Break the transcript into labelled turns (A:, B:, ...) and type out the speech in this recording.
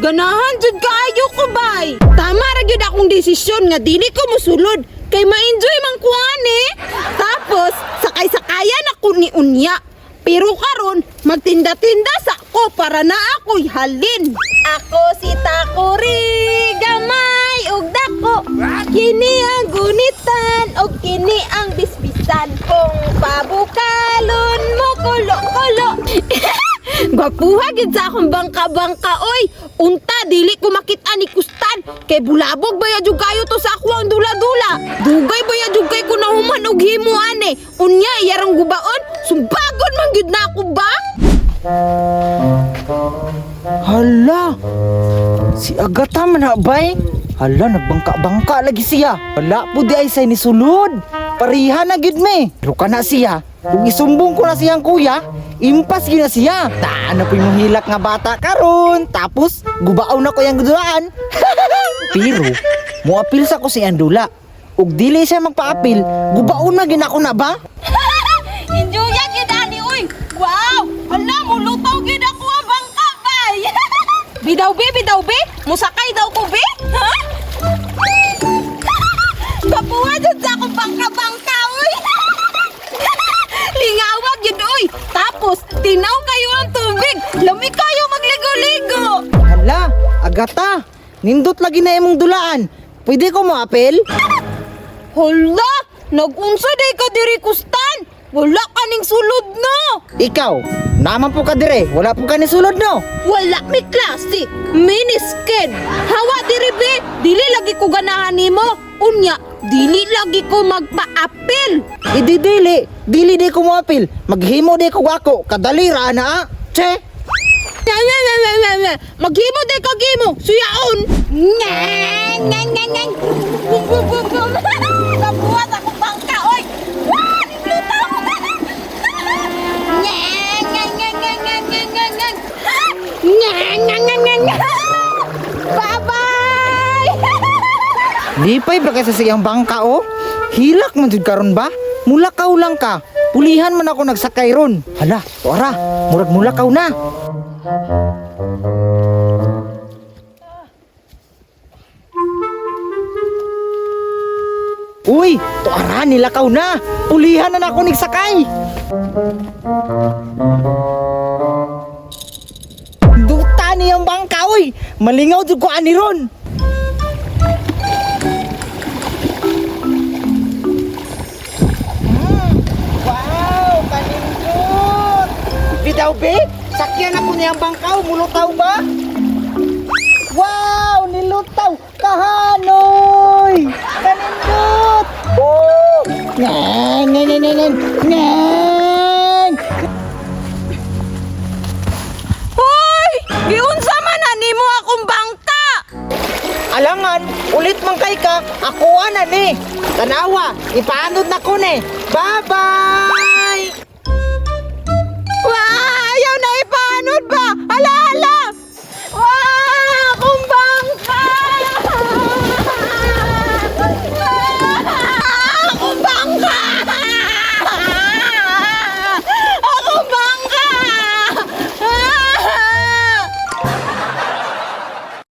A: Ganahan jud kaayo ko bay. Tama ra gyud akong desisyon nga dili ko mosulod kay ma-enjoy man ko ani. Tapos sakay-sakayan ako ni unya. Pero karon magtinda-tinda sa ko para na ako'y halin. Ako si Takuri, gamay ug dako. Kini ang gunitan Gwapuha gid sa akong bangka-bangka oy. Unta dili ko makita ni Kustan kay bulabog baya jud kayo to sa ako ang dula-dula. Dugay baya jud kay ko nahuman og himo ane. Unya iyarang gubaon, sumbagon man gid na ako ba?
B: Hala! Si Agata man na bay? Hala, nagbangka-bangka lagi siya. Wala po di ay say ni sulod. Pariha na gid me. Pero kana siya, kung isumbong ko na siyang kuya, impas gina siya. Taan na po yung hilak nga bata karon. Tapos, gubaw na ko yung dulaan. Pero, muapil sa ko si Andula. Ug dili siya magpaapil, gubaw na gina ko na ba?
A: Enjoy gid ani oy. Wow! Hala mo lutaw gid ang bangka bay. bidaw be, bidaw be. Musakay daw ko be. Ha? Tubig. Lami kayo magligo-ligo.
B: Hala, Agata, nindot lagi na imong dulaan. Pwede ko mo apel?
A: Hala, nag-unsa day ka diri kustan. Wala ka ning sulod no.
B: Ikaw, naman po ka dire, wala po ka ni sulod no.
A: Wala mi klase, minisked. Hawa diri be, dili lagi ko ganahan nimo. Unya, dili lagi ko magpa-apil.
B: Idi dili, dili di ko mo apil. Maghimo di ko wako, kadali ra na. Ah. Che,
A: Nga, nga, nga, nga, nga, nga. Maghimo de kagimo, suyaon. Nga, nga, nga, nga. Bum, bum, bum, bum. Nabuhat ako bangka, oy. Ah, lutaw. Nga, nga, nga, nga, nga, nga, nga, nga. Nga, nga, nga, nga, nga. Bye-bye.
B: di pa'y ba kasi siyang bangka o? Hilak man jud karon ba? Mulakaw lang ka. Pulihan man ako nagsakay ron. Hala, ora, murag mulakaw na. Uy, tuara nilakaw na. Pulihan na ako nagsakay. Duta niyang bangka, uy. Malingaw jud ko ani ron. Bidaw, be? Sakyan ako niyang bangkaw, mulutaw ba? Wow, nilutaw! Kahanoy! Kanindot! Woo! Ngan, ngan, ngan, ngan, ngan!
A: Hoy! Giunsa man na nimo akong bangka!
B: Alangan, ulit man kay ka, ako na ni. Tanawa, ipaanod na ko ni. Bye-bye!